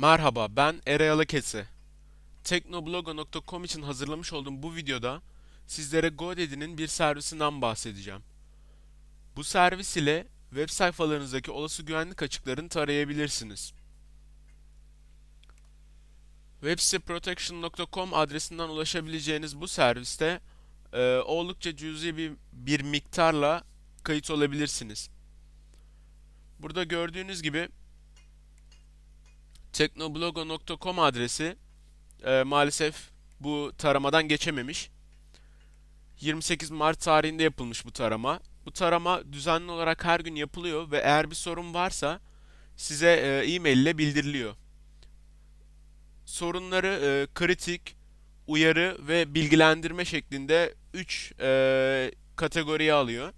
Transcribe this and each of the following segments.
Merhaba, ben Eray Alakese. Teknoblogo.com için hazırlamış olduğum bu videoda sizlere GoDaddy'nin bir servisinden bahsedeceğim. Bu servis ile web sayfalarınızdaki olası güvenlik açıklarını tarayabilirsiniz. websiteprotection.com adresinden ulaşabileceğiniz bu serviste e, oldukça cüzi bir, bir miktarla kayıt olabilirsiniz. Burada gördüğünüz gibi teknoblogo.com adresi e, maalesef bu taramadan geçememiş. 28 Mart tarihinde yapılmış bu tarama. Bu tarama düzenli olarak her gün yapılıyor ve eğer bir sorun varsa size e, e-mail ile bildiriliyor. Sorunları e, kritik, uyarı ve bilgilendirme şeklinde 3 e, kategoriye alıyor.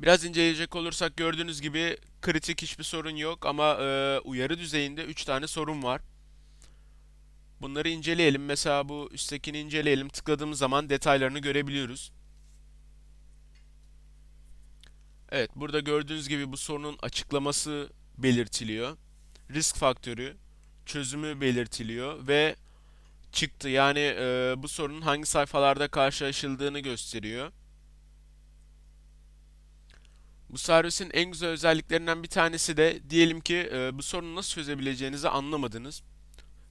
Biraz inceleyecek olursak gördüğünüz gibi kritik hiçbir sorun yok ama e, uyarı düzeyinde 3 tane sorun var. Bunları inceleyelim. Mesela bu üsttekini inceleyelim. Tıkladığımız zaman detaylarını görebiliyoruz. Evet, burada gördüğünüz gibi bu sorunun açıklaması belirtiliyor. Risk faktörü, çözümü belirtiliyor ve çıktı. Yani e, bu sorunun hangi sayfalarda karşılaşıldığını gösteriyor. Bu servisin en güzel özelliklerinden bir tanesi de diyelim ki e, bu sorunu nasıl çözebileceğinizi anlamadınız.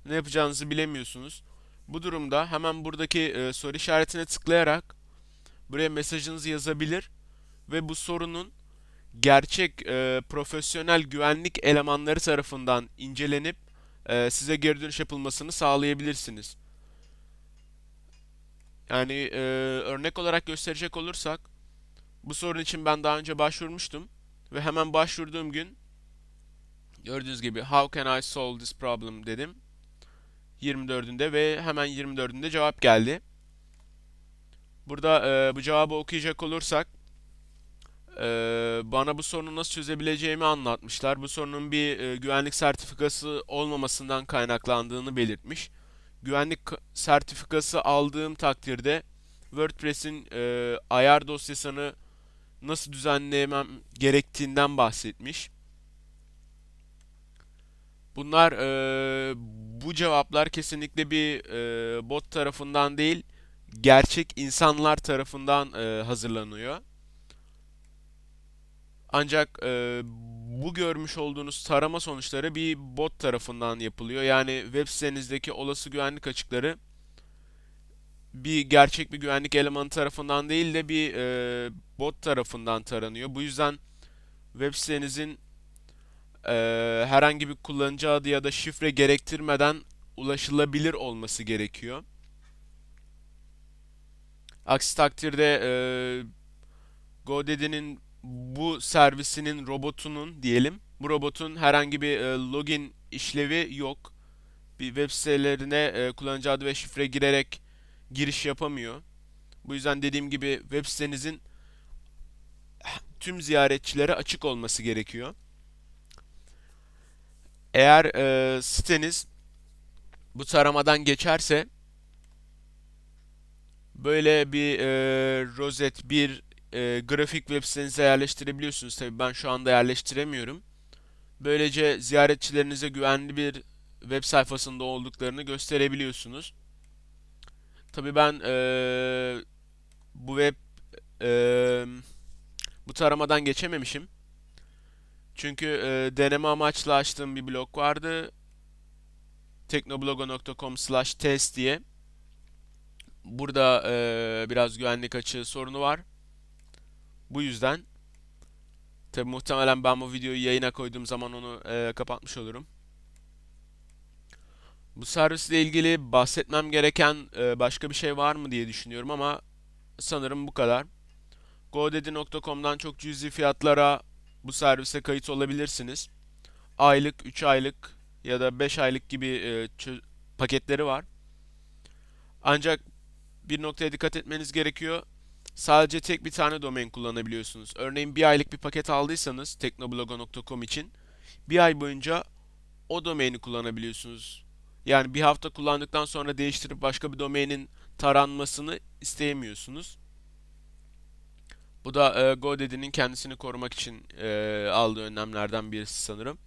Ne yapacağınızı bilemiyorsunuz. Bu durumda hemen buradaki e, soru işaretine tıklayarak buraya mesajınızı yazabilir ve bu sorunun gerçek e, profesyonel güvenlik elemanları tarafından incelenip e, size geri dönüş yapılmasını sağlayabilirsiniz. Yani e, örnek olarak gösterecek olursak bu sorun için ben daha önce başvurmuştum ve hemen başvurduğum gün gördüğünüz gibi How can I solve this problem dedim. 24'ünde ve hemen 24'ünde cevap geldi. Burada e, bu cevabı okuyacak olursak e, bana bu sorunu nasıl çözebileceğimi anlatmışlar. Bu sorunun bir e, güvenlik sertifikası olmamasından kaynaklandığını belirtmiş. Güvenlik sertifikası aldığım takdirde WordPress'in e, ayar dosyasını nasıl düzenlemem gerektiğinden bahsetmiş. Bunlar e, bu cevaplar kesinlikle bir e, bot tarafından değil, gerçek insanlar tarafından e, hazırlanıyor. Ancak e, bu görmüş olduğunuz tarama sonuçları bir bot tarafından yapılıyor. Yani web sitenizdeki olası güvenlik açıkları bir gerçek bir güvenlik elemanı tarafından değil de bir e, bot tarafından taranıyor. Bu yüzden web sitenizin e, herhangi bir kullanıcı adı ya da şifre gerektirmeden ulaşılabilir olması gerekiyor. Aksi takdirde e, GoDaddy'nin bu servisinin robotunun diyelim bu robotun herhangi bir e, login işlevi yok. Bir web sitelerine e, kullanıcı adı ve şifre girerek giriş yapamıyor. Bu yüzden dediğim gibi web sitenizin tüm ziyaretçilere açık olması gerekiyor. Eğer e, siteniz bu taramadan geçerse böyle bir e, rozet, bir e, grafik web sitenize yerleştirebiliyorsunuz. Tabii ben şu anda yerleştiremiyorum. Böylece ziyaretçilerinize güvenli bir web sayfasında olduklarını gösterebiliyorsunuz. Tabii ben e, bu web e, bu taramadan geçememişim. Çünkü e, deneme amaçlı açtığım bir blog vardı. teknoblogo.com slash test diye. Burada e, biraz güvenlik açığı sorunu var. Bu yüzden tabi muhtemelen ben bu videoyu yayına koyduğum zaman onu e, kapatmış olurum. Bu servisle ilgili bahsetmem gereken e, başka bir şey var mı diye düşünüyorum ama sanırım bu kadar. GoDaddy.com'dan çok cüzi fiyatlara bu servise kayıt olabilirsiniz. Aylık, 3 aylık ya da 5 aylık gibi e, paketleri var. Ancak bir noktaya dikkat etmeniz gerekiyor. Sadece tek bir tane domain kullanabiliyorsunuz. Örneğin bir aylık bir paket aldıysanız teknoblogo.com için bir ay boyunca o domaini kullanabiliyorsunuz. Yani bir hafta kullandıktan sonra değiştirip başka bir domainin taranmasını isteyemiyorsunuz. Bu da e, GoDaddy'nin kendisini korumak için e, aldığı önlemlerden birisi sanırım.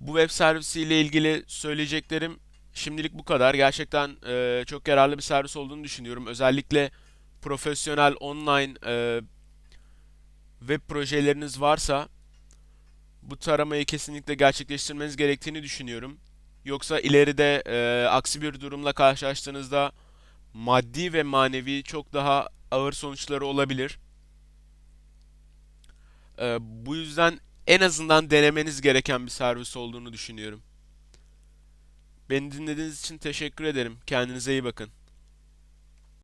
Bu web servisiyle ilgili söyleyeceklerim şimdilik bu kadar. Gerçekten e, çok yararlı bir servis olduğunu düşünüyorum. Özellikle profesyonel online e, web projeleriniz varsa bu taramayı kesinlikle gerçekleştirmeniz gerektiğini düşünüyorum. Yoksa ileride e, aksi bir durumla karşılaştığınızda maddi ve manevi çok daha ağır sonuçları olabilir. E, bu yüzden en azından denemeniz gereken bir servis olduğunu düşünüyorum. Beni dinlediğiniz için teşekkür ederim. Kendinize iyi bakın.